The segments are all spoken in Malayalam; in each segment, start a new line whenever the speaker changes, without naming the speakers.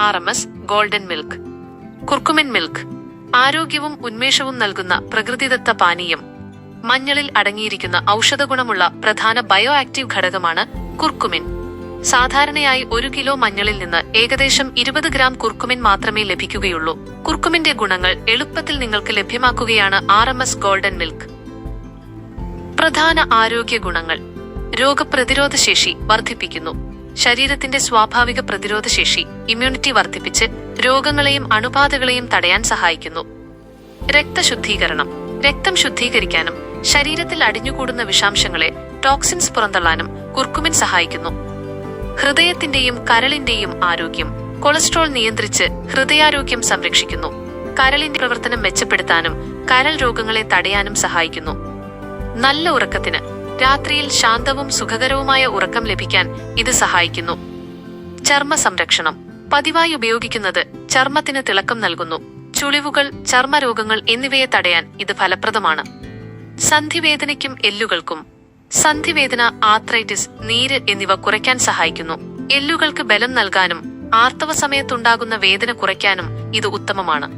R M S golden milk. Curcumin milk ആരോഗ്യവും ഉന്മേഷവും നൽകുന്ന പ്രകൃതിദത്ത പാനീയം. മഞ്ഞളിൽ അടങ്ങിയിരിക്കുന്ന ഔഷധഗുണമുള്ള പ്രധാന ബയോ ആക്റ്റീവ് ഘടകമാണ് കുർക്കുമിൻ. സാധാരണയായി ഒരു കിലോ മഞ്ഞളിൽ നിന്ന് ഏകദേശം ഇരുപത് ഗ്രാം കുർക്കുമിൻ മാത്രമേ ലഭിക്കുകയുള്ളൂ. കുർക്കുമിന്റെ ഗുണങ്ങൾ എളുപ്പത്തിൽ നിങ്ങൾക്ക് ലഭ്യമാക്കുകയാണ് R M S golden milk. പ്രധാന ആരോഗ്യ ഗുണങ്ങൾ. രോഗപ്രതിരോധ ശേഷി വർദ്ധിപ്പിക്കുന്നു. ശരീരത്തിന്റെ സ്വാഭാവിക പ്രതിരോധശേഷി ഇമ്മ്യൂണിറ്റി വർദ്ധിപ്പിച്ച് രോഗങ്ങളെയും അണുബാധകളെയും തടയാൻ സഹായിക്കുന്നു. രക്തശുദ്ധീകരണം. രക്തം ശുദ്ധീകരിക്കാനും ശരീരത്തിൽ അടിഞ്ഞുകൂടുന്ന വിഷാംശങ്ങളെ ടോക്സിൻസ് പുറന്തള്ളാനും കുർക്കുമിൻ സഹായിക്കുന്നു. ഹൃദയത്തിന്റെയും കരളിന്റെയും ആരോഗ്യം കൊളസ്ട്രോൾ നിയന്ത്രിച്ച് ഹൃദയാരോഗ്യം സംരക്ഷിക്കുന്നു. കരളിന്റെ പ്രവർത്തനം മെച്ചപ്പെടുത്താനും കരൾ രോഗങ്ങളെ തടയാനും സഹായിക്കുന്നു. നല്ല ഉറക്കത്തിന് രാത്രിയിൽ ശാന്തവും സുഖകരവുമായ ഉറക്കം ലഭിക്കാൻ ഇത് സഹായിക്കുന്നു. ചർമ്മ സംരക്ഷണം പതിവായി ഉപയോഗിക്കുന്നത് ചർമ്മത്തിന് തിളക്കം നൽകുന്നു. ചുളിവുകൾ ചർമ്മരോഗങ്ങൾ എന്നിവയെ തടയാൻ ഇത് ഫലപ്രദമാണ്. സന്ധിവേദനയ്ക്കും എല്ലുകൾക്കും. സന്ധിവേദന ആർത്രൈറ്റിസ് നീര് എന്നിവ കുറയ്ക്കാൻ സഹായിക്കുന്നു. എല്ലുകൾക്ക് ബലം നൽകാനും ആർത്തവ സമയത്തുണ്ടാകുന്ന വേദന കുറയ്ക്കാനും ഇത് ഉത്തമമാണ്.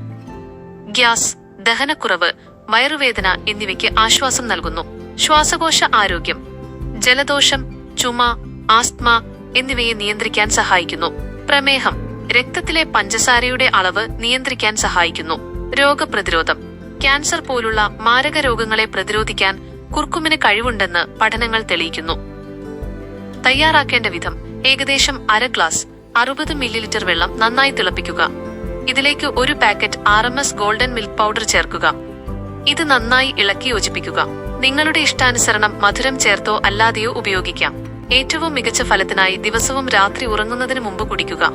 ഗ്യാസ് ദഹനക്കുറവ് വയറുവേദന എന്നിവയ്ക്ക് ആശ്വാസം നൽകുന്നു. ശ്വാസകോശ ആരോഗ്യം ജലദോഷം ചുമ ആസ്ത്മ എന്നിവയെ നിയന്ത്രിക്കാൻ സഹായിക്കുന്നു. പ്രമേഹം രക്തത്തിലെ പഞ്ചസാരയുടെ അളവ് നിയന്ത്രിക്കാൻ സഹായിക്കുന്നു. രോഗപ്രതിരോധം ക്യാൻസർ പോലുള്ള മാരക രോഗങ്ങളെ പ്രതിരോധിക്കാൻ കുർക്കുമിന് കഴിവുണ്ടെന്ന് പഠനങ്ങൾ തെളിയിക്കുന്നു. തയ്യാറാക്കേണ്ട വിധം ഏകദേശം അര ഗ്ലാസ് അറുപത് മില്ലിലിറ്റർ വെള്ളം നന്നായി തിളപ്പിക്കുക. ഇതിലേക്ക് ഒരു packet R M S golden milk powder ചേർക്കുക. ഇത് നന്നായി ഇളക്കി യോജിപ്പിക്കുക. നിങ്ങളുടെ ഇഷ്ടാനുസരണം മധുരം ചേർത്തോ അല്ലാതെയോ ഉപയോഗിക്കാം. ഏറ്റവും മികച്ച ഫലത്തിനായി ദിവസവും രാത്രി ഉറങ്ങുന്നതിന് മുമ്പ് കുടിക്കുക.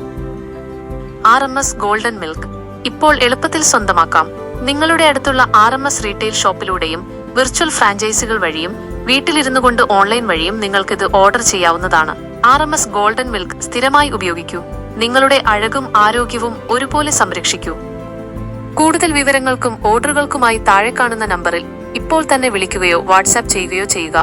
R M S golden milk. ഇപ്പോൾ എളുപ്പത്തിൽ സ്വന്തമാക്കാം. നിങ്ങളുടെ അടുത്തുള്ള ആർ എം എസ് റീറ്റെയിൽ ഷോപ്പിലൂടെയും വിർച്വൽ ഫ്രാഞ്ചൈസികൾ വഴിയും വീട്ടിലിരുന്നു കൊണ്ട് ഓൺലൈൻ വഴിയും നിങ്ങൾക്കിത് ഓർഡർ ചെയ്യാവുന്നതാണ്. R M S golden milk സ്ഥിരമായി ഉപയോഗിക്കൂ. നിങ്ങളുടെ അഴകും ആരോഗ്യവും ഒരുപോലെ സംരക്ഷിക്കൂ. കൂടുതൽ വിവരങ്ങൾക്കും ഓർഡറുകൾക്കുമായി താഴെ കാണുന്ന നമ്പറിൽ ഇപ്പോൾ തന്നെ വിളിക്കുകയോ വാട്സാപ്പ് ചെയ്യുകയോ ചെയ്യുക.